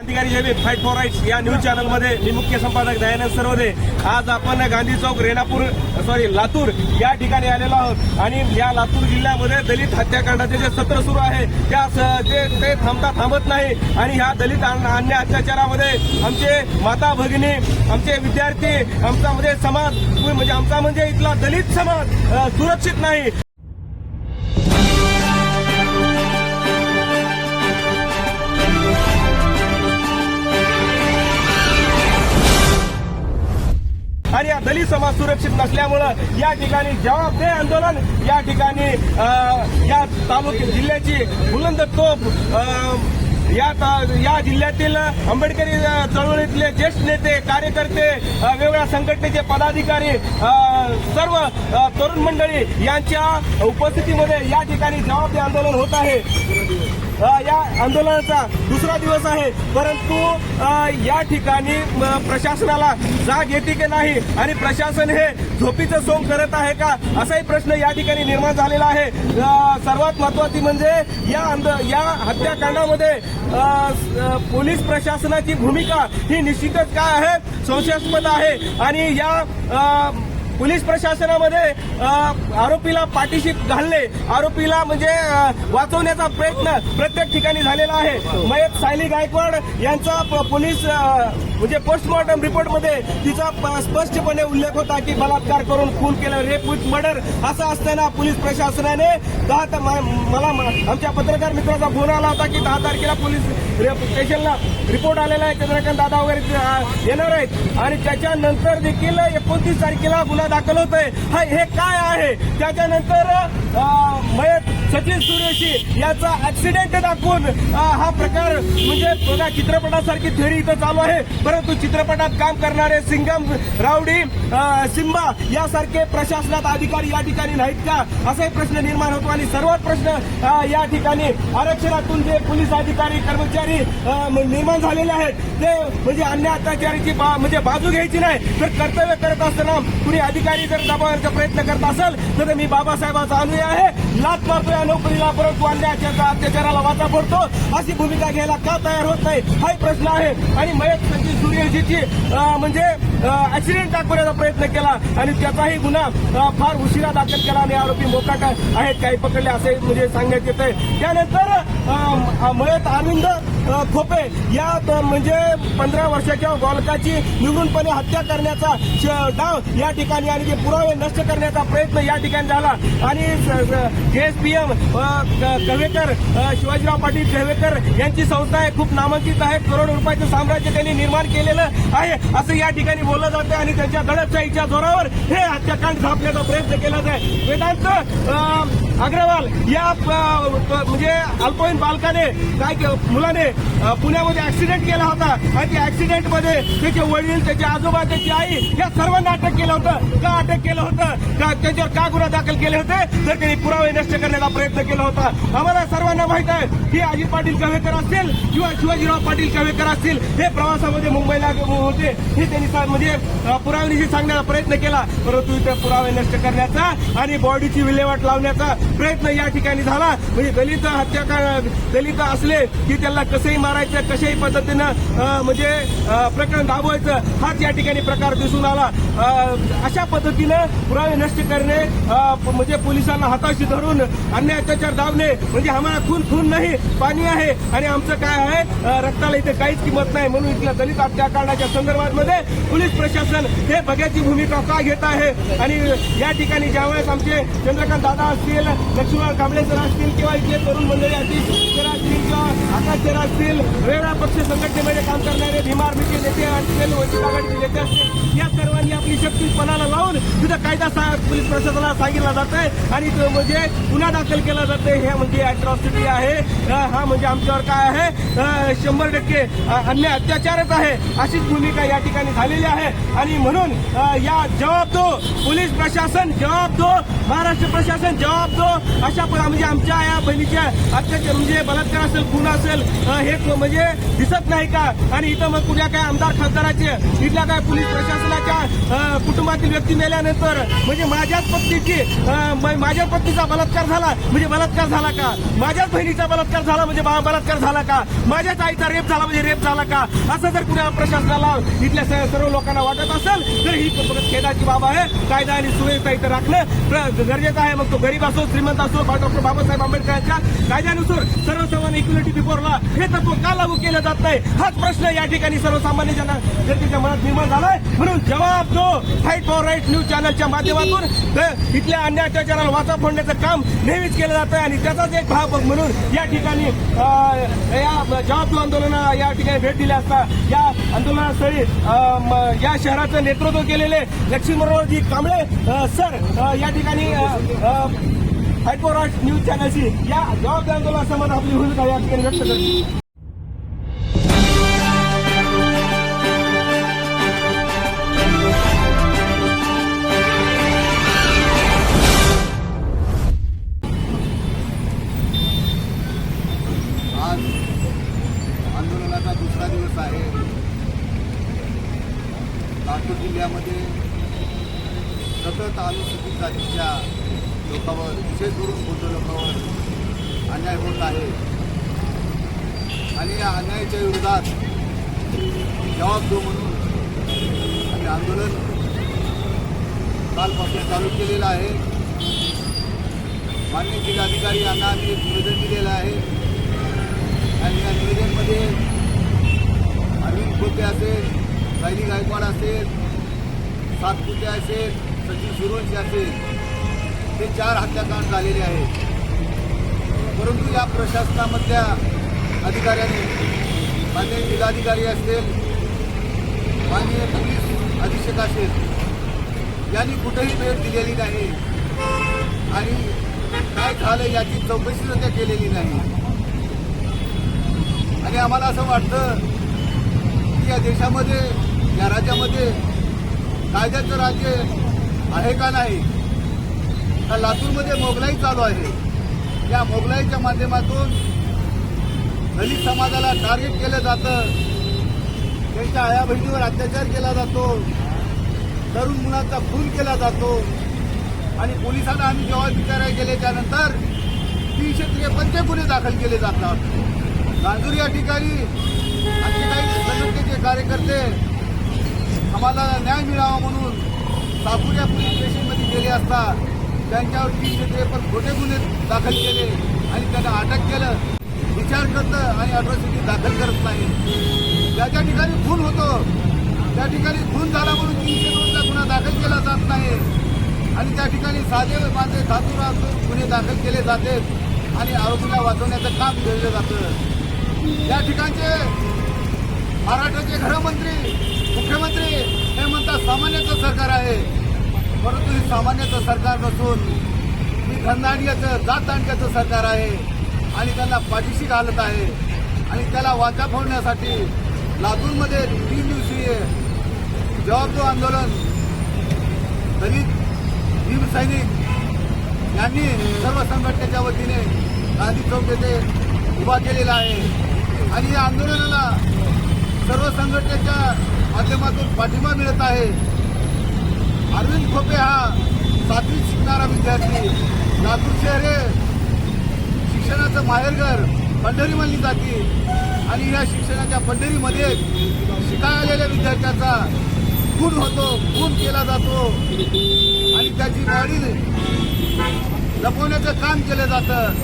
क्रांतिकारी जैविक fight for rights या न्यूज चॅनलमध्ये मी मुख्य संपादक दयानंद सर्वदे आज आपण गांधी चौक रेणापूर सॉरी लातूर या ठिकाणी आलेलो आहोत. आणि या लातूर जिल्ह्यामध्ये दलित हत्याकांडाचे जे सत्र सुरू आहे त्या स- ते ते थांबता थांबत नाही. आणि ह्या दलित अन- अन्य अत्याचारामध्ये आमचे माता भगिनी आमचे विद्यार्थी आमचा म्हणजे समाज म्हणजे आमचा म्हणजे इथला दलित समाज सुरक्षित नाही. आणि या दलित समाज सुरक्षित नसल्यामुळं या ठिकाणी जवाबदारी आंदोलन या ठिकाणी या तालुक्या जिल्ह्याची बुलंद तोफ या या जिल्ह्यातील आंबेडकरी चळवळीतले ज्येष्ठ नेते कार्यकर्ते वेगवेगळ्या संघटनेचे पदाधिकारी सर्व तरुण मंडळी यांच्या उपस्थितीमध्ये या ठिकाणी जबाबदे आंदोलन होत आहे. या आंदोलनाचा दुसरा दिवस आहे. परंतु या ठिकाणी प्रशासनाला जाग येते की नाही? आणि प्रशासन हे झोपीचं सोंग करत आहे का? असाही प्रश्न या ठिकाणी निर्माण झालेला आहे. सर्वात महत्वाची म्हणजे या आंद या हत्याकांडामध्ये पोलीस प्रशासनाची भूमिका ही निश्चितच काय आहे? संशयास्पद आहे. आणि या पोलीस प्रशासनामध्ये आरोपीला पाठीशी घालणे आरोपीला म्हणजे वाचवण्याचा प्रयत्न प्रत्येक ठिकाणी झालेला आहे. मयत सायली गायकवाड यांचा प- पोलीस म्हणजे पोस्टमॉर्टम रिपोर्टमध्ये तिचा स्पष्टपणे उल्लेख होता की बलात्कार करून खून केलं रेप विथ मर्डर असं असताना पोलीस प्रशासनाने दहा मला म- आमच्या पत्रकार मित्राचा फोन आला होता की दहा तारखेला पोलीस स्टेशनला रिपोर्ट आलेला आहे. चंद्रकांत दादा वगैरे येणार आहेत. आणि त्याच्यानंतर देखील एकोणतीस तारखेला गुन्हा दाखल होतोय. आहे हा हे काय आहे? त्याच्यानंतर मयत सचिन सुरेशी याचा ऍक्सिडेंट दाखवून. हा प्रकार म्हणजे बघा चित्रपटासारखी थेरी इथं चालू आहे. परंतु चित्रपटात काम करणारे सिंगम रावडी सिंबा यासारखे प्रशासनात अधिकारी या ठिकाणी नाहीत का? असाही प्रश्न निर्माण होतो. आणि सर्वात प्रश्न या ठिकाणी आरक्षणातून जे पोलीस अधिकारी कर्मचारी निर्माण झालेले आहेत ते म्हणजे अन्य अत्याचाराची बा- म्हणजे बाजू घ्यायची नाही. तर कर्तव्य करत असताना कुणी अधिकारी जर दबावाचा प्रयत्न करत असेल तर मी बाबासाहेबांचा अनुयायी आहे. लाच मारतो दुसऱ्या नोकरीला परंतु अन्यायाच्या अत्याचाराला वाचा पडतो. अशी भूमिका घ्यायला का तयार होत नाही? हा प्रश्न आहे. आणि मयत संजीव सूर्यजीची म्हणजे ऍक्सिडेंट दाखवण्याचा प्रयत्न केला. आणि त्याचाही गुन्हा फार उशिरा दाखल केला आणि आरोपी मोकाट आहेत काही पकडले असे म्हणजे सांगण्यात येत आहे त्यानंतर मयत अरविंद खोपे या म्हणजे पंधरा वर्षाच्या बालकाची निवडूनपणे हत्या करण्याचा श- डाव या ठिकाणी आणि ते पुरावे नष्ट करण्याचा प्रयत्न या ठिकाणी झाला. आणि जेएसपीएम कवेकर शिवाजीराव पाटील कवेकर यांची संस्था आहे. खूप नामांकित आहे. करोड रुपयाचं साम्राज्य त्यांनी निर्माण केलेलं आहे. असं या ठिकाणी बोललं जातं आणि त्यांच्या दडपशाहीच्या जोरावर हे हत्याकांड झापण्याचा प्रयत्न केला जाय. वेदांत अग्रवाल या म्हणजे अल्पवयीन बालकाने काय मुलाने पुण्यामध्ये ऍक्सिडेंट केला होता. आणि त्या ऍक्सिडेंटमध्ये त्याचे वडील त्याचे आजोबा त्याची आई या सर्वांना अटक केलं होतं. का अटक केलं होतं? का त्याच्यावर का गुन्हा दाखल केले होते? तर त्यांनी पुरावे नष्ट करण्याचा प्रयत्न केला होता. आम्हाला सर्वांना माहीत आहे की अजित पाटील कवेकर असतील किंवा शिवाजीराव पाटील कवेकर असतील हे प्रवासामध्ये मुंबईला होते. हे त्यांनी म्हणजे अ, सांगण्याचा प्रयत्न केला. परंतु इथे पुरावे नष्ट करण्याचा आणि बॉडीची विल्हेवाट लावण्याचा प्रयत्न या ठिकाणी झाला. म्हणजे दलित हत्याकांड दलित असले की त्यांना कसंही मारायचं कशाही पद्धतीनं म्हणजे प्रकरण दाबवायचं हाच या ठिकाणी प्रकार दिसून आला. अशा पद्धतीनं पुरावे नष्ट करणे म्हणजे पोलिसांना हाताशी धरून अन्याय अत्याचार दाबणे म्हणजे आम्हाला खून खून नाही पाणी आहे. आणि आमचं काय आहे? रक्ताला इथे काहीच किंमत नाही म्हणून इथल्या दलित हत्याकांडाच्या संदर्भामध्ये पोलीस प्रशासन हे बघ्याची भूमिका का घेत आहे? आणि या ठिकाणी ज्यावेळेस आमचे चंद्रकांत दादा असतील लक्ष्मण कांबळेकर असतील किंवा इथले तरुण मंडळी असतील असतील किंवा आकाश सर असतील वेगळा पक्ष संघटनेमध्ये काम करणारे भीमा आर्मीचे नेते असतील वंचित आघाडीचे नेते असतील या सर्वांनी आपली शक्ती पणाला लावून तिथं कायदा सा- पोलीस प्रशासनाला सांगितला जात आहे आणि तो म्हणजे गुन्हा दाखल केला जाते हे म्हणजे अॅट्रॉसिटी आहे. हा म्हणजे आमच्यावर काय आहे? शंभर टक्के अन्य अत्याचारच आहे. अशीच भूमिका या ठिकाणी झालेली आहे. आणि म्हणून या जबाब दो पोलीस प्रशासन जबाब दो महाराष्ट्र प्रशासन जबाब दो. अशा पण म्हणजे आमच्या या बहिणीच्या अत्याचार म्हणजे बलात्कार असेल खून असेल हे म्हणजे दिसत नाही का? आणि इथं मग कुठल्या काय आमदार खासदाराचे इथल्या काय पोलीस प्रशासनाच्या कुटुंबातील व्यक्ती मेल्यानंतर तर म्हणजे माझ्याच पत्नीची माझ्या पत्नीचा बलात्कार झाला. म्हणजे बलात्कार झाला का? माझ्याच बहिणीचा बलात्कार झाला. म्हणजे बलात्कार झाला का? माझ्याच आईचा रेप झाला. म्हणजे रेप झाला का? असं जर कुणा प्रशासनाला इथल्या सर्व लोकांना वाटत असेल तर ही ख- खेदाची बाब आहे. कायदा आणि सुव्यवस्था इथं राखणं. गरजेचं आहे. मग तो गरीब असो श्रीमंत असो डॉक्टर बाबासाहेब आंबेडकरांच्या कायद्यानुसार सर्वसामान्य इक्युलिटी बिफोरला हे तत्व का लागू केलं जात नाही? हाच प्रश्न या ठिकाणी सर्वसामान्य जनतेच्या मनात निर्माण झालाय. म्हणून जवाब दो. फाईट फॉर राईट न्यूज चॅनलच्या माध्यमातून इथल्या अन्य अत्याचाराला वाचा फोडण्याचं काम नेहमीच केलं जातं आणि त्याचाच एक भाग म्हणून या ठिकाणी या जबाब दो आंदोलन या ठिकाणी भेट दिली असता या आंदोलनास्थळी या शहराचं नेतृत्व केलेले लक्ष्मीमनोहरजी कांबळे सर या ठिकाणी राईट न्यूज चॅनलची या जबाब दो आंदोलनासंबंध आपली भूमिका या ठिकाणी व्यक्त करते अन्याय होत आहे. आणि या अन्यायाच्या विरोधात जबाब देऊ म्हणून आम्ही आंदोलन कालपासून चालू केलेलं आहे. मान्य जिल्हाधिकारी यांना आम्ही एक निवेदन दिलेलं आहे. आणि या निवेदनमध्ये अरविंद खोते असेल सायली गायकवाड असेल सातपुते असेल सचिन सुरवंशी असेल ते चार हत्याकांड झालेले आहेत. परंतु या प्रशासनामधल्या अधिकाऱ्यांनी मान्य जिल्हाधिकारी असतील माननीय पोलीस अधीक्षक असेल यांनी कुठेही भेट दिलेली नाही. आणि काय झालं याची चौकशी सुद्धा केलेली नाही. आणि आम्हाला असं वाटतं की या देशामध्ये या राज्यामध्ये कायद्याचं राज्य आहे का नाही? का लातूरमध्ये मोगलाई चालू आहे? या मोगलाईच्या माध्यमातून दलित समाजाला टार्गेट केलं जातं. त्यांच्या आया बहिणीवर अत्याचार केला जातो. तरुण मुलांचा खून केला जातो. आणि पोलिसांना आम्ही जेव्हा विचारायला गेले त्यानंतर तीनशे त्रेपन्न गुन्हे दाखल केले जातात. गांजूर या ठिकाणी आणखी काही संघटनेचे कार्यकर्ते आम्हाला न्याय मिळावा म्हणून साकुऱ्या पोलीस स्टेशनमध्ये गेले असतात. त्यांच्यावर तीनशे त्रेपन्न खोटे गुन्हे दाखल केले आणि त्यांना अटक केलं. विचार करतं आणि अट्रॉसिटी दाखल करत नाही. ज्या ज्या ठिकाणी खून होतो. त्या ठिकाणी खून झाला म्हणून तीनशे दोनचा गुन्हा दाखल केला जात नाही. आणि त्या ठिकाणी साधे माझे धातुरा गुन्हे दाखल केले जाते आणि आरोपीला वाचवण्याचं काम केलं जातं. या ठिकाणचे महाराष्ट्राचे गृहमंत्री मुख्यमंत्री हे म्हणतात सामान्याचं सरकार आहे. परंतु हे सामान्याचं सरकार नसून ही धनदांड्याचं जात दांड्याचं सरकार आहे आणि त्यांना पाठीशी घालत आहे. आणि त्याला वाचा फोडण्यासाठी लातूरमध्ये तीन दिवसीय जवाबदो आंदोलन दलित भीमसैनिक यांनी सर्व संघटनेच्या वतीने गांधी चौक येथे उभा केलेला आहे. आणि या आंदोलनाला सर्व संघटनेच्या माध्यमातून पाठिंबा मिळत आहे. अरविंद खोपे हा सातवीत शिकणारा विद्यार्थी. लातूर शहर हे शिक्षणाचं माहेरघर पंढरी म्हणली जाते. आणि या शिक्षणाच्या पंढरीमध्ये शिकायलेल्या आलेल्या विद्यार्थ्याचा खून होतो खून केला जातो. आणि त्याची गाडी लपवण्याचं काम केलं जातं.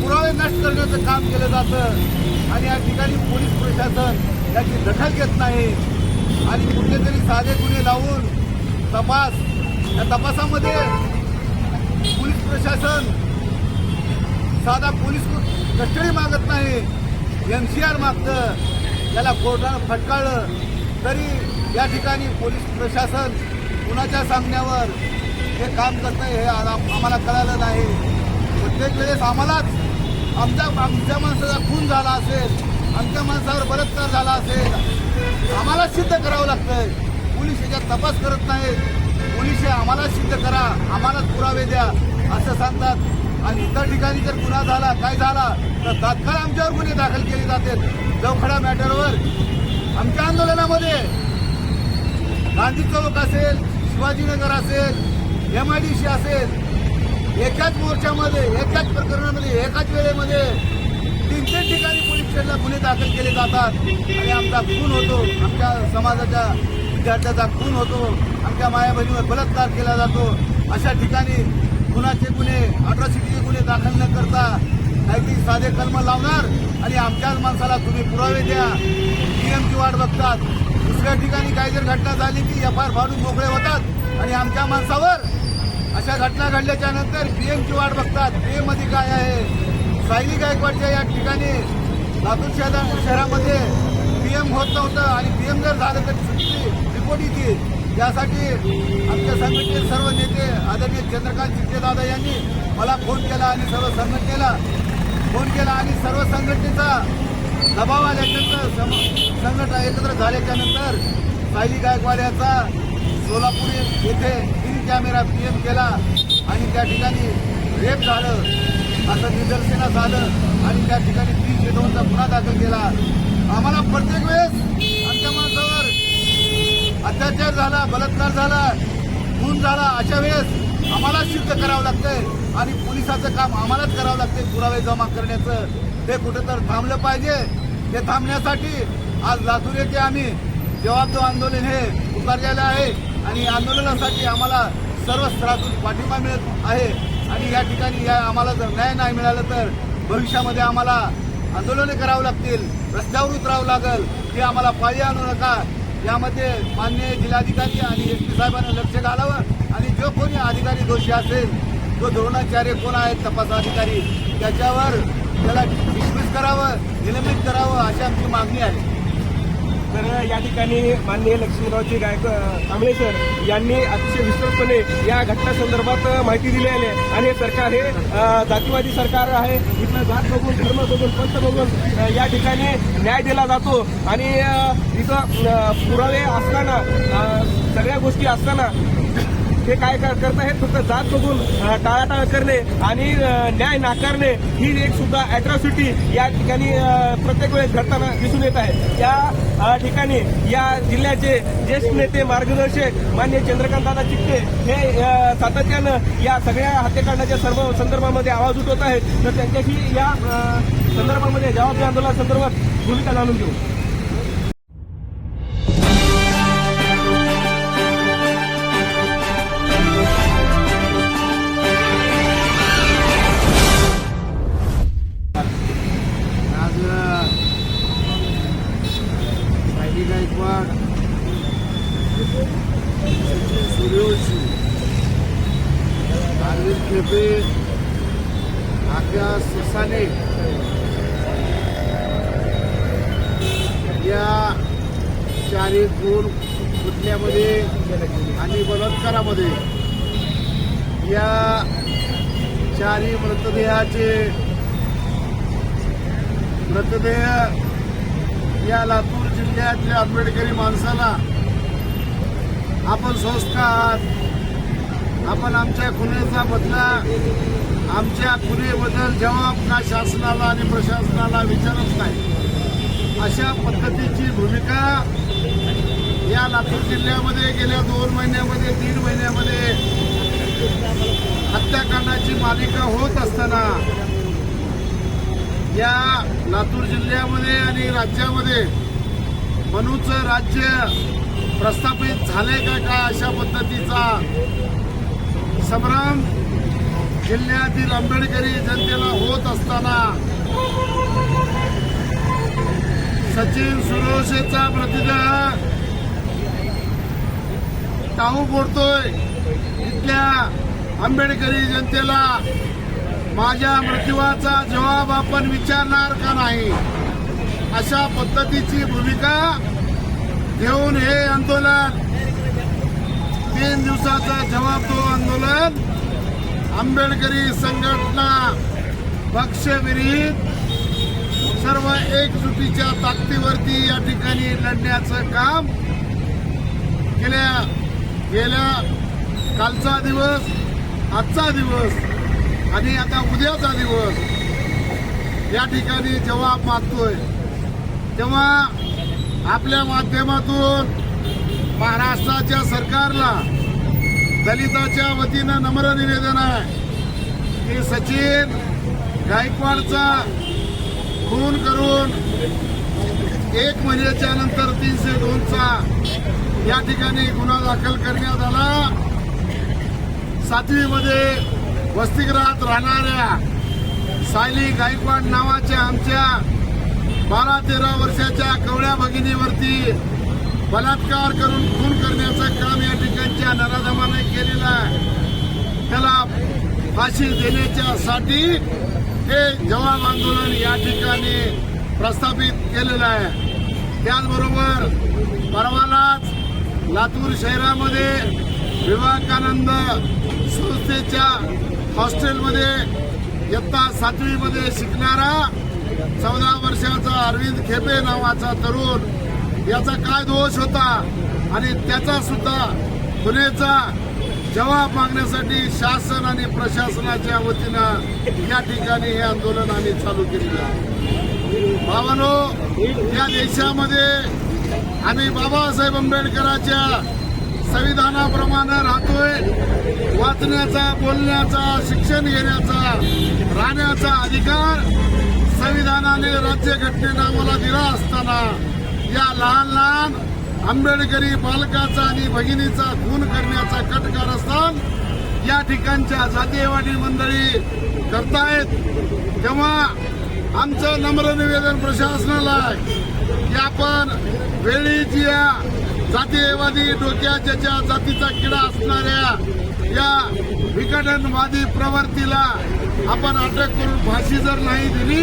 पुरावे नष्ट करण्याचं काम केलं जातं. आणि या ठिकाणी पोलीस प्रशासन याची दखल घेत नाही. आणि कुठले तरी साधे गुन्हे लावून तपास. या तपासामध्ये पोलीस प्रशासन साधा पोलीस कस्टडी मागत नाही. एन सी आर मागतं. त्याला कोर्टानं फटकाळलं. तरी या ठिकाणी पोलीस प्रशासन कुणाच्या सांगण्यावर हे काम करतं हे आम्हाला कळालं नाही. प्रत्येक वेळेस आम्हालाच आमच्या आमच्या माणसाचा खून झाला असेल आमच्या माणसावर बलात्कार झाला असेल आम्हाला सिद्ध करावं लागतंय. पोलीस याच्यात तपास करत नाहीत. पोलीस हे आम्हाला सिद्ध करा आम्हालाच पुरावे द्या असं सांगतात. आणि इतर ठिकाणी जर गुन्हा झाला काय झाला तर तात्काळ आमच्यावर गुन्हे दाखल केले जातात जवखडा मॅटरवर. आमच्या आंदोलनामध्ये गांधी चौक असेल शिवाजीनगर असेल एम आय डी सी असेल एकाच मोर्चामध्ये एकाच प्रकरणामध्ये एकाच वेळेमध्ये तीन तीन ठिकाणी पोलीस स्टेशनला गुन्हे दाखल केले जातात. आणि आमचा खून होतो. आमच्या समाजाच्या विद्यार्थ्याचा खून होतो आमच्या माया बहिणीवर बलात्कार केला जातो. अशा ठिकाणी खुनाचे गुन्हे अट्रॉसिटीचे गुन्हे दाखल न करता काहीतरी साधे कलम लावणार आणि आमच्याच माणसाला तुम्ही पुरावे द्या. पीएमची वाट बघतात. दुसऱ्या ठिकाणी काही जर घटना झाली की एफ आर फाडून मोकळे होतात आणि आमच्या माणसावर अशा घटना घडल्याच्या नंतर पीएमची वाट बघतात. पीएममध्ये काय आहे? सायली गायकवाडच्या या ठिकाणी लातूर शहरा शहरामध्ये पीएम होत नव्हतं आणि पीएम जर झालं तर सुट्टी रिपोर्ट येते यासाठी आमच्या संघटनेचे सर्व नेते आदरणीय चंद्रकांत शिंदे यांनी मला फोन केला आणि सर्व संघटनेला फोन केला आणि सर्व संघटनेचा दबाव आल्यानंतर सम- संघटना एकत्र झाल्याच्यानंतर सायली गायकवाड याचा सोलापूर येथे तीन कॅमेरा पीएम केला आणि त्या ठिकाणी रेप झालं असं निदर्शनास आलं आणि त्या ठिकाणी तीनशे दोनचा गुन्हा दाखल केला. आम्हाला प्रत्येक वेळेस अत्याचार झाला बलात्कार झाला खून झाला अशा वेळेस आम्हाला सिद्ध करावं लागतंय. आणि पोलिसाचं काम आम्हालाच करावं लागतंय पुरावे जमा करण्याचं. ते कुठं तर थांबलं पाहिजे. ते थांबण्यासाठी आज लातूर येथे आम्ही जवाबदो आंदोलन हे पुकारलेलं आहे. आणि आंदोलनासाठी आम्हाला सर्व स्तरातून पाठिंबा मिळत आहे. आणि या ठिकाणी या आम्हाला जर न्याय नाही मिळालं तर भविष्यामध्ये आम्हाला आंदोलने करावं लागतील रस्त्यावर उतरावं लागेल. हे आम्हाला पायी आणू नका. यामध्ये मान्य जिल्हाधिकारी आणि एस पी साहेबांना लक्ष घालावं आणि जो कोणी अधिकारी दोषी असेल जो धोरणाचार्य कोण आहेत तपास अधिकारी त्याच्यावर त्याला डिसमिस करावं निलंबित करावं अशी आमची मागणी आहे. तर या ठिकाणी माननीय लक्ष्मीरावजी गायक कांबळे सर यांनी अतिशय विस्तृतपणे या घटनासंदर्भात माहिती दिली आहे. आणि हे सरकार हे जातीवादी सरकार आहे. इथलं जात बघून धर्म बघून पंथ बघून या ठिकाणी न्याय दिला जातो. आणि इथं पुरावे असताना सगळ्या गोष्टी असताना ते काय कर- करत आहेत फक्त जात बघून टाळाटाळ करणे आणि न्याय नाकारणे ही एक सुद्धा अॅट्रॉसिटी या ठिकाणी प्रत्येक वेळेस घडताना दिसून येत आहे. या ठिकाणी या जिल्ह्याचे ज्येष्ठ नेते मार्गदर्शक मान्य चंद्रकांतदादा चिकटे हे सातत्यानं या सगळ्या हत्याकांडाच्या सर्व संदर्भामध्ये आवाज उठवत आहेत. तर त्यांच्याशी या संदर्भामध्ये जबाबदारी आंदोलनासंदर्भात भूमिका जाणून घेऊ. आणि खून फुटण्यामध्ये आणि बलात्कारामध्ये. या चारी मृतदेहाचे मृतदेह या लातूर जिल्ह्यातल्या आंबेडकरी माणसाला आपण स्वस्थ आहात. आपण आमच्या खुनेचा बदला आमच्या खुनेबद्दल जवाब ना शासनाला आणि प्रशासनाला विचारत नाही. अशा पद्धतीची भूमिका या लातूर जिल्ह्यामध्ये गेल्या दोन महिन्यामध्ये तीन महिन्यामध्ये हत्याकांडाची मालिका होत असताना या लातूर जिल्ह्यामध्ये आणि राज्यामध्ये मनूचं राज्य प्रस्थापित झाले का काय अशा पद्धतीचा संभ्रम जिल्ह्यातील आंबेडकरी जनतेला होत असताना सचिन सुरोषेचा प्रतिदेह टाहू फोडतोय. इथल्या आंबेडकरी जनतेला माझ्या मृत्यूचा जबाब आपण विचारणार का नाही? अशा पद्धतीची भूमिका घेऊन हे आंदोलन तीन दिवसाचा जबाब दो आंदोलन आंबेडकरी संघटना पक्षविरहित सर्व एकजुटीच्या ताकदीवरती या ठिकाणी लढण्याचं काम गेल्या गेल्या कालचा दिवस आजचा दिवस आणि आता उद्याचा दिवस या ठिकाणी जेव्हा मागतोय तेव्हा आपल्या माध्यमातून महाराष्ट्राच्या सरकारला दलिताच्या वतीनं नम्र निवेदन आहे की सचिन गायकवाडचा खून करून एक महिन्याच्या नंतर तीनशे दोनचा या ठिकाणी गुन्हा दाखल करण्यात आला. सातवीमध्ये वसतिगृहात राहणाऱ्या सायली गायकवाड नावाच्या आमच्या बारा तेरा वर्षाच्या कवळ्या भगिनीवरती बलात्कार करून खून करण्याचं काम या ठिकाणच्या नराधमाने केलेलं आहे. त्याला फाशी देण्याच्यासाठी हे जवाब आंदोलन या ठिकाणी प्रस्थापित केलेलं आहे. त्याचबरोबर परवालाच लातूर शहरामध्ये विवेकानंद संस्थेच्या हॉस्टेलमध्ये इयत्ता सातवीमध्ये शिकणारा चौदा वर्षाचा अरविंद खेपे नावाचा तरुण याचा काय दोष होता आणि त्याचा सुद्धा खुनेचा जबाब मागण्यासाठी शासन आणि प्रशासनाच्या वतीनं या ठिकाणी हे आंदोलन आम्ही चालू केलेलं आहे. भावानो या देशामध्ये आम्ही बाबासाहेब आंबेडकरांच्या संविधानाप्रमाणे राहतोय. वाचण्याचा बोलण्याचा शिक्षण घेण्याचा राहण्याचा अधिकार संविधानाने राज्यघटनेनं आम्हाला दिला असताना या लहान लहान आंबेडकरी बालकाचा आणि भगिनीचा खून करण्याचा कट कारस्थान या ठिकाणच्या जातीयवाडी मंडळी करतायत. तेव्हा आमचं नम्र निवेदन प्रशासनाला आहे की आपण वेळीच या जातीयवादी डोक्या ज्याच्या जातीचा किडा असणाऱ्या या विघटनवादी प्रवृत्तीला आपण अटक करून फाशी जर नाही दिली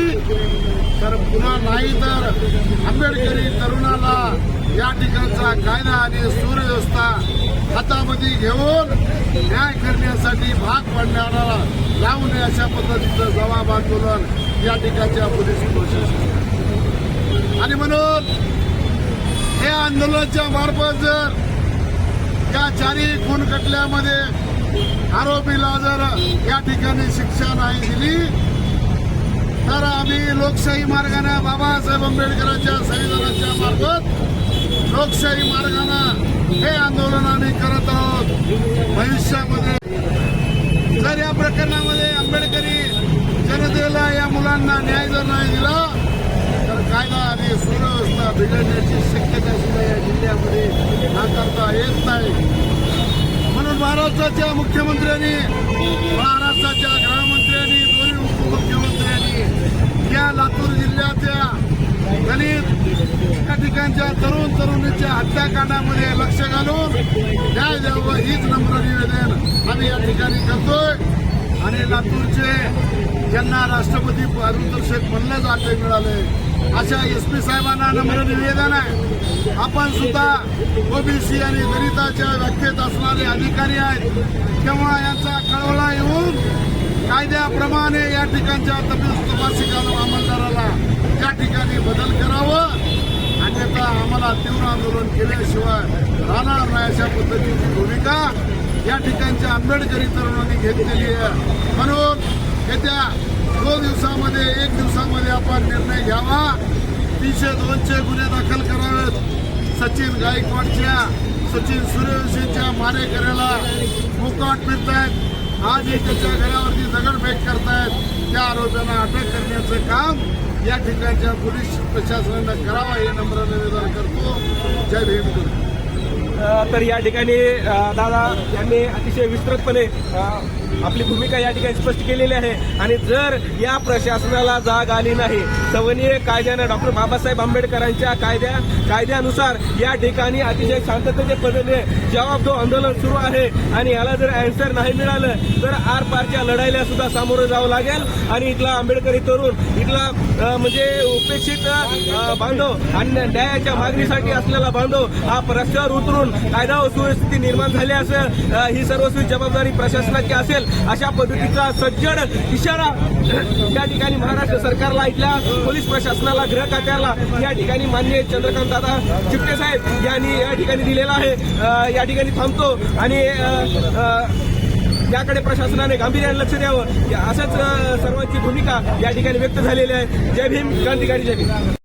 तर पुन्हा नाही तर आंबेडकरी तरुणाला या ठिकाणचा कायदा आणि सुव्यवस्था हातामध्ये घेऊन न्याय करण्यासाठी भाग पडणारा लावू नये अशा पद्धतीचं जबाब आंदोलन या ठिकाणच्या पोलीस प्रशासन आणि म्हणून हे आंदोलनाच्या मार्फत जर या चारही खून खटल्यामध्ये आरोपीला जर या ठिकाणी शिक्षा नाही दिली तर आम्ही लोकशाही मार्गाने बाबासाहेब आंबेडकरांच्या संविधानाच्या मार्फत लोकशाही मार्गाने हे आंदोलन आम्ही करत आहोत. भविष्यामध्ये जर या प्रकरणामध्ये आंबेडकरी जनतेला या मुलांना न्याय जर नाही दिला तर कायदा आणि सुव्यवस्था बिघडण्याची शक्यता सुद्धा या जिल्ह्यामध्ये नाकारता येत नाही. म्हणून महाराष्ट्राच्या मुख्यमंत्र्यांनी महाराष्ट्राच्या गृहमंत्र्यांनी दोन्ही उपमुख्यमंत्र्यांनी या लातूर जिल्ह्याच्या दलित ठिकाणच्या तरुण तरुणीच्या हत्याकांडामध्ये लक्ष घालून न्याय द्यावं हीच नम्र निवेदन आम्ही या ठिकाणी करतोय. आणि लातूरचे ज्यांना राष्ट्रपती पारितोषिक म्हणलं जाते मिळाले अशा एस पी साहेबांना नम्र निवेदन आहे. आपण सुद्धा ओबीसी आणि दलिताच्या व्याख्येत असणारे अधिकारी आहेत. तेव्हा यांचा कळवळा येऊन कायद्याप्रमाणे या ठिकाणच्या तपीस तपासी अंमलदाराला या ठिकाणी बदल करावं. अन्यथा आम्हाला तीव्र आंदोलन केल्याशिवाय राहणार नाही अशा पद्धतीची भूमिका या ठिकाणच्या आंबेडकरी तरुणांनी घेतलेली आहे. म्हणून येत्या दोन दिवसामध्ये एक दिवसामध्ये आपण निर्णय घ्यावा. तीनशे दोनशे गुन्हे दाखल करावेत. सचिन गायकवाडच्या सचिन सूर्यवंशीच्या मारेकऱ्याला मोकाट फिरतायत. आजही त्याच्या घरावरती दगडफेक करतायत. त्या आरोपींना अटक करण्याचं काम या ठिकाणच्या पोलीस प्रशासनानं करावं हे नम्र निवेदन करतो. जय भीम. तर या ठिकाणी दादा यांनी अतिशय विस्तृतपणे आपली भूमिका या ठिकाणी स्पष्ट केलेली आहे. आणि जर या प्रशासनाला जाग आली नाही सवनीय कायद्यानं डॉक्टर बाबासाहेब आंबेडकरांच्या कायद्या कायद्यानुसार या ठिकाणी अतिशय शांततेच्या पद्धतीने जवाब दो आंदोलन सुरू आहे. आणि याला जर अँसर नाही मिळालं तर आर पारच्या लढाईला सुद्धा सामोरं जावं लागेल. आणि इथला आंबेडकरी तरुण इथला म्हणजे उपेक्षित बांधव आणि न्यायाच्या मागणीसाठी असलेला बांधव हा रस्त्यावर उतरून कायदा व सुव्यवस्थिती निर्माण झाली असेल ही सर्वस्वी जबाबदारी प्रशासनाची असेल. अशा पद्धतीचा सज्जड इशारा या ठिकाणी महाराष्ट्र सरकारला इथल्या पोलीस प्रशासनाला गृह खात्याला या ठिकाणी मान्य चंद्रकांत दादा चिपटे साहेब यांनी या ठिकाणी दिलेला आहे. या ठिकाणी थांबतो आणि याकडे प्रशासनाने गांभीर्याने लक्ष द्यावं. असंच सर्वांची भूमिका या ठिकाणी व्यक्त झालेली आहे. जय भीम क्रांतिकारी जय भीम.